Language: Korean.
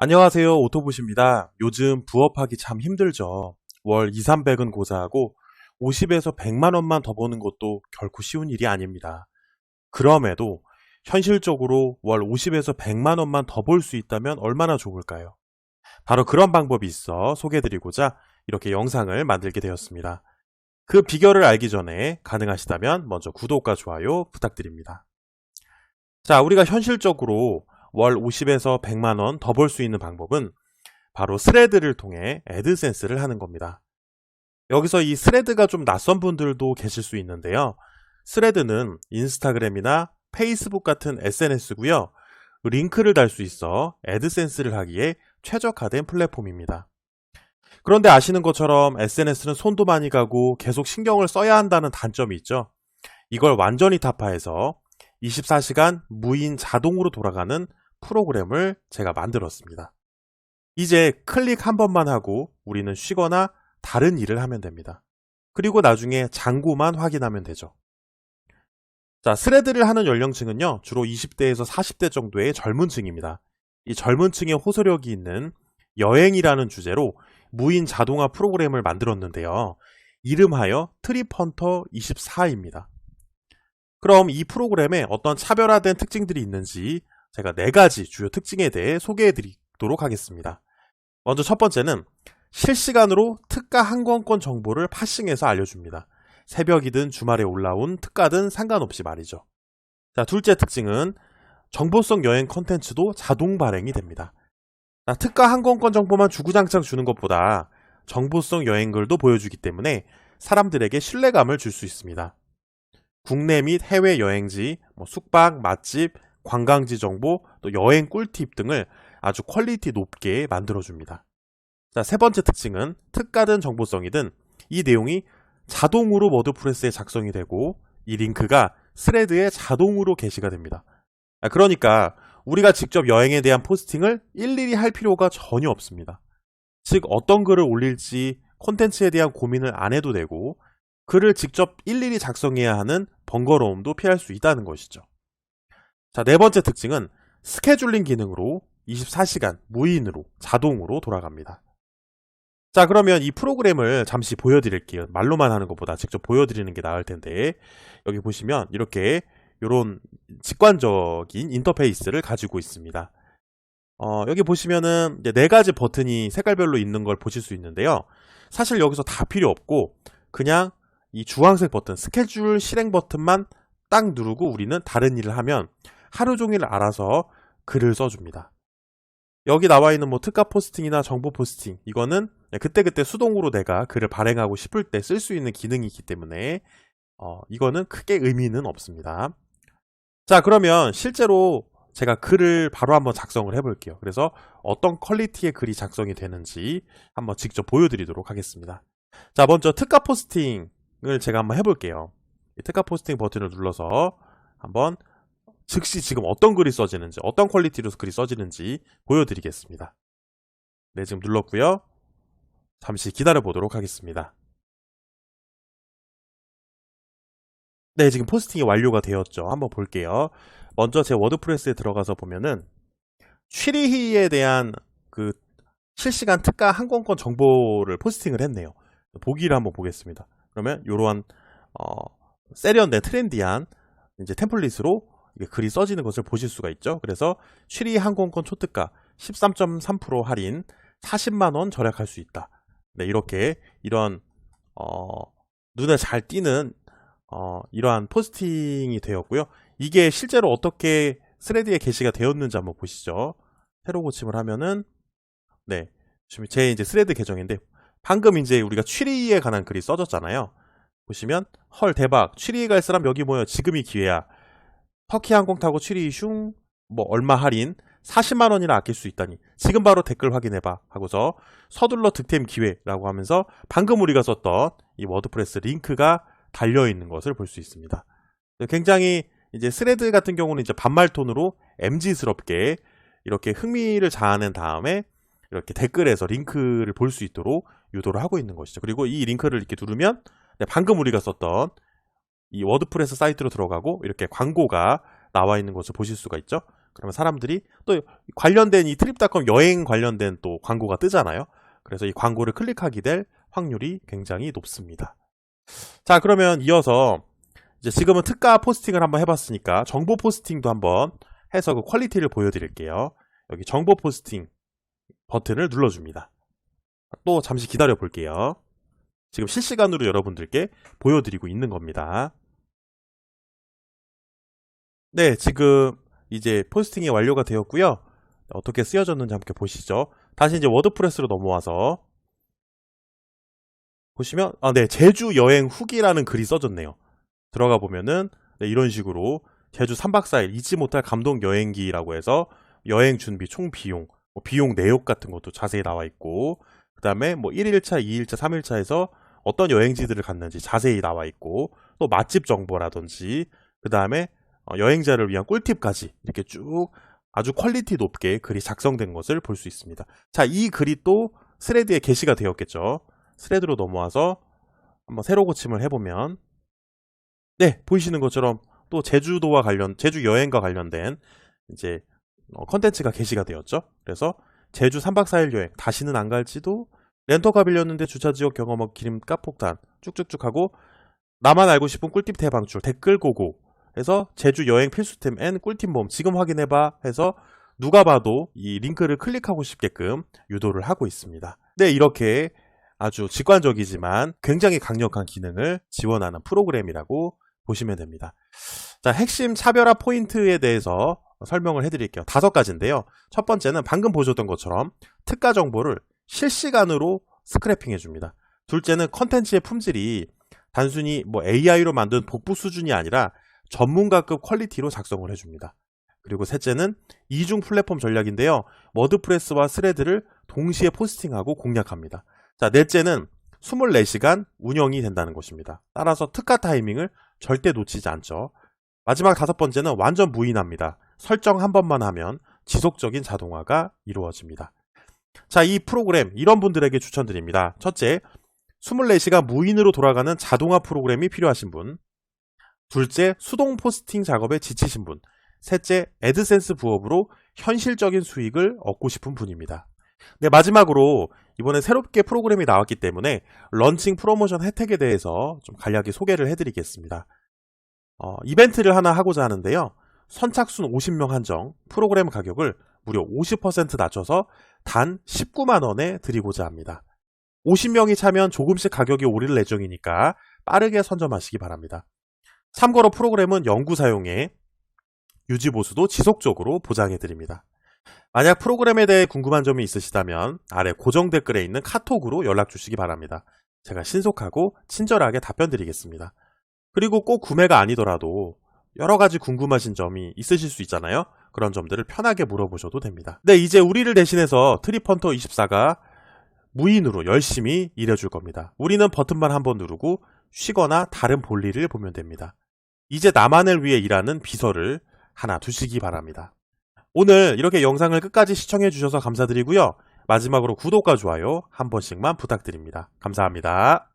안녕하세요. 오토봇입니다. 요즘 부업하기 참 힘들죠. 월 2, 300은 고사하고 50에서 100만 원만 더 버는 것도 결코 쉬운 일이 아닙니다. 그럼에도 현실적으로 월 50에서 100만 원만 더 벌 수 있다면 얼마나 좋을까요? 바로 그런 방법이 있어 소개해드리고자 이렇게 영상을 만들게 되었습니다. 그 비결을 알기 전에 가능하시다면 먼저 구독과 좋아요 부탁드립니다. 자, 우리가 현실적으로 월 50에서 100만 원 더 벌 수 있는 방법은 바로 스레드를 통해 애드센스를 하는 겁니다. 여기서 이 스레드가 좀 낯선 분들도 계실 수 있는데요. 스레드는 인스타그램이나 페이스북 같은 SNS고요. 링크를 달 수 있어 애드센스를 하기에 최적화된 플랫폼입니다. 그런데 아시는 것처럼 SNS는 손도 많이 가고 계속 신경을 써야 한다는 단점이 있죠. 이걸 완전히 타파해서 24시간 무인 자동으로 돌아가는 프로그램을 제가 만들었습니다. 이제 클릭 한 번만 하고 우리는 쉬거나 다른 일을 하면 됩니다. 그리고 나중에 잔고만 확인하면 되죠. 자, 스레드를 하는 연령층은요, 주로 20대에서 40대 정도의 젊은 층입니다. 이 젊은 층의 호소력이 있는 여행이라는 주제로 무인 자동화 프로그램을 만들었는데요. 이름하여 트립헌터 24입니다. 그럼 이 프로그램에 어떤 차별화된 특징들이 있는지 제가 네 가지 주요 특징에 대해 소개해 드리도록 하겠습니다. 먼저 첫 번째는 실시간으로 특가 항공권 정보를 파싱해서 알려줍니다. 새벽이든 주말에 올라온 특가든 상관없이 말이죠. 자, 둘째 특징은 정보성 여행 컨텐츠도 자동 발행이 됩니다. 자, 특가 항공권 정보만 주구장창 주는 것보다 정보성 여행글도 보여주기 때문에 사람들에게 신뢰감을 줄 수 있습니다. 국내 및 해외 여행지, 뭐 숙박, 맛집, 관광지 정보, 또 여행 꿀팁 등을 아주 퀄리티 높게 만들어줍니다. 자, 세 번째 특징은 특가든 정보성이든 이 내용이 자동으로 워드프레스에 작성이 되고 이 링크가 스레드에 자동으로 게시가 됩니다. 아, 그러니까 우리가 직접 여행에 대한 포스팅을 일일이 할 필요가 전혀 없습니다. 즉 어떤 글을 올릴지 콘텐츠에 대한 고민을 안 해도 되고 글을 직접 일일이 작성해야 하는 번거로움도 피할 수 있다는 것이죠. 자, 네 번째 특징은 스케줄링 기능으로 24시간 무인으로 자동으로 돌아갑니다. 자, 그러면 이 프로그램을 잠시 보여드릴게요. 말로만 하는 것보다 직접 보여드리는 게 나을 텐데 여기 보시면 이렇게 이런 직관적인 인터페이스를 가지고 있습니다. 어, 여기 보시면은 네 가지 버튼이 색깔별로 있는 걸 보실 수 있는데요. 사실 여기서 다 필요 없고 그냥 이 주황색 버튼 스케줄 실행 버튼만 딱 누르고 우리는 다른 일을 하면 하루 종일 알아서 글을 써줍니다. 여기 나와 있는 뭐 특가 포스팅이나 정보 포스팅 이거는 그때그때 수동으로 내가 글을 발행하고 싶을 때 쓸 수 있는 기능이기 때문에 어, 이거는 크게 의미는 없습니다. 자 그러면 실제로 제가 글을 바로 한번 작성을 해볼게요. 그래서 어떤 퀄리티의 글이 작성이 되는지 한번 직접 보여드리도록 하겠습니다. 자 먼저 특가 포스팅을 제가 한번 해볼게요. 특가 포스팅 버튼을 눌러서 한번 즉시 지금 어떤 글이 써지는지 어떤 퀄리티로 글이 써지는지 보여드리겠습니다. 네 지금 눌렀고요. 잠시 기다려 보도록 하겠습니다. 네 지금 포스팅이 완료가 되었죠. 한번 볼게요. 먼저 제 워드프레스에 들어가서 보면은 취리히에 대한 그 실시간 특가 항공권 정보를 포스팅을 했네요. 보기를 한번 보겠습니다. 그러면 이러한 어, 세련된 트렌디한 이제 템플릿으로 글이 써지는 것을 보실 수가 있죠. 그래서 취리 항공권 초특가 13.3% 할인 40만 원 절약할 수 있다. 네, 이렇게 이런 어, 눈에 잘 띄는 어, 이러한 포스팅이 되었고요. 이게 실제로 어떻게 스레드에 게시가 되었는지 한번 보시죠. 새로 고침을 하면은 네, 지금 제 이제 스레드 계정인데 방금 이제 우리가 취리에 관한 글이 써졌잖아요. 보시면 헐 대박 취리에 갈 사람 여기 모여 지금이 기회야. 터키 항공 타고 취리 슝뭐 얼마 할인 40만 원이나 아낄 수 있다니 지금 바로 댓글 확인해봐 하고서 서둘러 득템 기회라고 하면서 방금 우리가 썼던 이 워드프레스 링크가 달려 있는 것을 볼 수 있습니다. 굉장히 이제 스레드 같은 경우는 이제 반말 톤으로 MG스럽게 이렇게 흥미를 자아낸 다음에 이렇게 댓글에서 링크를 볼 수 있도록 유도를 하고 있는 것이죠. 그리고 이 링크를 이렇게 누르면 네, 방금 우리가 썼던 이 워드프레스 사이트로 들어가고 이렇게 광고가 나와 있는 것을 보실 수가 있죠. 그러면 사람들이 또 관련된 이 트립닷컴 여행 관련된 또 광고가 뜨잖아요. 그래서 이 광고를 클릭하게 될 확률이 굉장히 높습니다. 자, 그러면 이어서 이제 지금은 특가 포스팅을 한번 해봤으니까 정보 포스팅도 한번 해서 그 퀄리티를 보여드릴게요. 여기 정보 포스팅 버튼을 눌러줍니다. 또 잠시 기다려 볼게요. 지금 실시간으로 여러분들께 보여드리고 있는 겁니다. 네, 지금 이제 포스팅이 완료가 되었고요. 어떻게 쓰여졌는지 함께 보시죠. 다시 이제 워드프레스로 넘어와서 보시면 아, 네, 제주 여행 후기라는 글이 써졌네요. 들어가 보면은 네, 이런 식으로 제주 3박 4일 잊지 못할 감동 여행기라고 해서 여행 준비 총 비용, 뭐 비용 내역 같은 것도 자세히 나와 있고 그다음에 뭐 1일차, 2일차, 3일차에서 어떤 여행지들을 갔는지 자세히 나와 있고 또 맛집 정보라든지 그 다음에 어, 여행자를 위한 꿀팁까지 이렇게 쭉 아주 퀄리티 높게 글이 작성된 것을 볼 수 있습니다. 자, 이 글이 또 스레드에 게시가 되었겠죠. 스레드로 넘어와서 한번 새로 고침을 해보면 네, 보이시는 것처럼 또 제주도와 관련, 제주 여행과 관련된 이제 어, 컨텐츠가 게시가 되었죠. 그래서 제주 3박 4일 여행 다시는 안 갈지도 렌터카 빌렸는데 주차 지역 경험하고 기름 값 폭탄 쭉쭉쭉 하고 나만 알고 싶은 꿀팁 대방출 댓글 고고 해서 제주 여행 필수템 앤 꿀팁 모음 지금 확인해봐 해서 누가 봐도 이 링크를 클릭하고 싶게끔 유도를 하고 있습니다. 네, 이렇게 아주 직관적이지만 굉장히 강력한 기능을 지원하는 프로그램이라고 보시면 됩니다. 자, 핵심 차별화 포인트에 대해서 설명을 해드릴게요. 다섯 가지인데요. 첫 번째는 방금 보셨던 것처럼 특가 정보를 실시간으로 스크래핑 해줍니다. 둘째는 컨텐츠의 품질이 단순히 뭐 AI로 만든 복부 수준이 아니라 전문가급 퀄리티로 작성을 해줍니다. 그리고 셋째는 이중 플랫폼 전략인데요. 워드프레스와 스레드를 동시에 포스팅하고 공략합니다. 자, 넷째는 24시간 운영이 된다는 것입니다. 따라서 특가 타이밍을 절대 놓치지 않죠. 마지막 다섯 번째는 완전 무인합니다. 설정 한 번만 하면 지속적인 자동화가 이루어집니다. 자, 이 프로그램 이런 분들에게 추천드립니다. 첫째, 24시간 무인으로 돌아가는 자동화 프로그램이 필요하신 분. 둘째, 수동 포스팅 작업에 지치신 분. 셋째, 애드센스 부업으로 현실적인 수익을 얻고 싶은 분입니다. 네, 마지막으로 이번에 새롭게 프로그램이 나왔기 때문에 런칭 프로모션 혜택에 대해서 좀 간략히 소개를 해드리겠습니다. 어, 이벤트를 하나 하고자 하는데요. 선착순 50명 한정 프로그램 가격을 무려 50% 낮춰서 단 19만 원에 드리고자 합니다. 50명이 차면 조금씩 가격이 오를 예정이니까 빠르게 선점하시기 바랍니다. 참고로 프로그램은 영구 사용에 유지 보수도 지속적으로 보장해 드립니다. 만약 프로그램에 대해 궁금한 점이 있으시다면 아래 고정 댓글에 있는 카톡으로 연락 주시기 바랍니다. 제가 신속하고 친절하게 답변 드리겠습니다. 그리고 꼭 구매가 아니더라도 여러 가지 궁금하신 점이 있으실 수 있잖아요. 그런 점들을 편하게 물어보셔도 됩니다. 네, 이제 우리를 대신해서 트리펀터 24가 무인으로 열심히 일해줄 겁니다. 우리는 버튼만 한 번 누르고 쉬거나 다른 볼일을 보면 됩니다. 이제 나만을 위해 일하는 비서를 하나 두시기 바랍니다. 오늘 이렇게 영상을 끝까지 시청해 주셔서 감사드리고요. 마지막으로 구독과 좋아요 한 번씩만 부탁드립니다. 감사합니다.